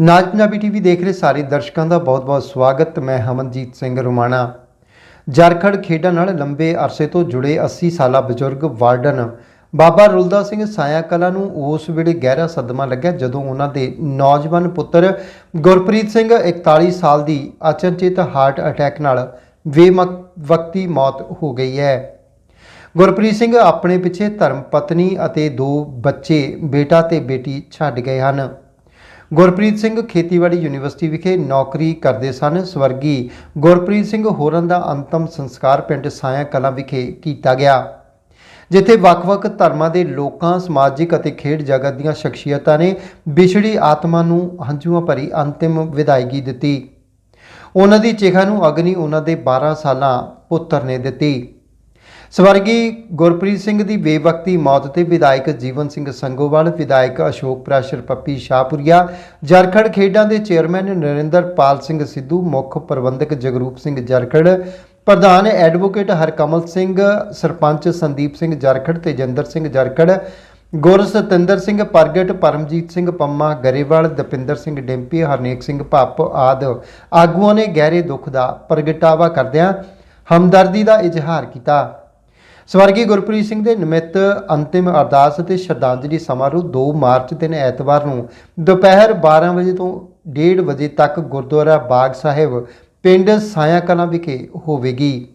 ਨਾਜ Punjabi TV ਦੇਖ ਰਹੇ ਸਾਰੇ ਦਰਸ਼ਕਾਂ ਦਾ ਬਹੁਤ-ਬਹੁਤ ਸਵਾਗਤ। ਮੈਂ ਹਮਨਜੀਤ ਸਿੰਘ ਰੁਮਾਣਾ। ਜਰਖੜ ਖੇਡਾਂ ਨਾਲ ਲੰਬੇ ਅਰਸੇ ਤੋਂ ਜੁੜੇ 80 ਸਾਲਾ ਬਜ਼ੁਰਗ ਵਾਰਡਨ ਬਾਬਾ ਰੁਲਦਾ ਸਿੰਘ ਸਾਇਆ ਕਲਾ ਨੂੰ ਉਸ ਵੇਲੇ ਗਹਿਰਾ ਸਦਮਾ ਲੱਗਿਆ ਜਦੋਂ ਉਹਨਾਂ ਦੇ ਨੌਜਵਾਨ ਪੁੱਤਰ ਗੁਰਪ੍ਰੀਤ ਸਿੰਘ 41 ਸਾਲ ਦੀ ਅਚਨਚੇਤ ਹਾਰਟ ਅਟੈਕ ਨਾਲ ਬੇਵਕਤੀ ਮੌਤ ਹੋ ਗਈ ਹੈ। ਗੁਰਪ੍ਰੀਤ ਸਿੰਘ ਆਪਣੇ ਪਿੱਛੇ ਧਰਮ ਪਤਨੀ ਅਤੇ ਦੋ ਬੱਚੇ, ਬੇਟਾ ਤੇ ਬੇਟੀ ਛੱਡ ਗਏ ਹਨ। ਗੁਰਪ੍ਰੀਤ ਸਿੰਘ ਖੇਤੀਬਾੜੀ ਯੂਨੀਵਰਸਿਟੀ ਵਿਖੇ ਨੌਕਰੀ ਕਰਦੇ ਸਨ। ਸਵਰਗੀ ਗੁਰਪ੍ਰੀਤ ਸਿੰਘ ਹੋਰਾਂ ਦਾ ਅੰਤਮ ਸੰਸਕਾਰ ਪਿੰਡ ਸਾਇਆ ਕਲਾਂ ਵਿਖੇ ਕੀਤਾ ਗਿਆ, ਜਿੱਥੇ ਵੱਖ-ਵੱਖ ਧਰਮਾਂ ਦੇ ਲੋਕਾਂ, ਸਮਾਜਿਕ ਅਤੇ ਖੇਡ ਜਗਤ ਦੀਆਂ ਸ਼ਖਸੀਅਤਾਂ ਨੇ ਵਿਛੜੀ ਆਤਮਾ ਨੂੰ ਹੰਝੂਆਂ ਭਰੀ ਅੰਤਿਮ ਵਿਦਾਇਗੀ ਦਿੱਤੀ। ਉਹਨਾਂ ਦੀ ਚਿਖਾ ਨੂੰ ਅਗਨੀ ਉਹਨਾਂ ਦੇ 12 ਸਾਲਾਂ ਪੁੱਤਰ ਨੇ ਦਿੱਤੀ। ਸਵਰਗੀ ਗੁਰਪ੍ਰੀਤ ਸਿੰਘ ਦੀ ਬੇਵਕਤੀ ਮੌਤ ਤੇ ਵਿਧਾਇਕ ਜੀਵਨ ਸਿੰਘ ਸੰਗੋਵਾਲ ਵਿਧਾਇਕ ਅਸ਼ੋਕ ਪ੍ਰਾਸ਼ਰ ਪੱਪੀ ਸ਼ਾਹਪੁਰੀਆ, ਜਰਖੜ ਖੇਡਾਂ ਦੇ ਚੇਅਰਮੈਨ ਨਰਿੰਦਰਪਾਲ ਸਿੰਘ ਸਿੱਧੂ, ਮੁੱਖ ਪ੍ਰਬੰਧਕ ਜਗਰੂਪ ਸਿੰਘ ਜਰਖੜ, ਪ੍ਰਧਾਨ ਐਡਵੋਕੇਟ ਹਰਕਮਲ ਸਿੰਘ, ਸਰਪੰਚ ਸੰਦੀਪ ਸਿੰਘ ਜਰਖੜ, ਤੇਜਿੰਦਰ ਸਿੰਘ ਜਰਖੜ, ਗੁਰਸਤਿੰਦਰ ਸਿੰਘ ਪ੍ਰਗਟ, ਪਰਮਜੀਤ ਸਿੰਘ ਪੰਮਾ ਗਰੇਵਾਲ, ਦਪਿੰਦਰ ਸਿੰਘ ਡਿੰਪੀ, ਹਰਨੇਕ ਸਿੰਘ ਭੱਪ ਆਦ ਆਗੂਆਂ ਨੇ ਗਹਿਰੇ ਦੁੱਖ ਦਾ ਪ੍ਰਗਟਾਵਾ ਕਰਦਿਆਂ ਹਮਦਰਦੀ ਦਾ ਇਜ਼ਹਾਰ ਕੀਤਾ। ਸਵਰਗੀ ਗੁਰਪ੍ਰੀਤ ਸਿੰਘ ਦੇ ਨਿਮਿਤ ਅੰਤਿਮ ਅਰਦਾਸ ਅਤੇ ਸ਼ਰਧਾਂਜਲੀ ਸਮਾਰੋਹ 2 ਮਾਰਚ ਦਿਨ ਐਤਵਾਰ ਨੂੰ ਦੁਪਹਿਰ 12 ਵਜੇ ਤੋਂ 1:30 ਵਜੇ ਤੱਕ ਗੁਰਦੁਆਰਾ ਬਾਗ ਸਾਹਿਬ, ਪਿੰਡ ਸਾਇਆ ਕਲਾਂ ਵਿਖੇ ਹੋਵੇਗੀ।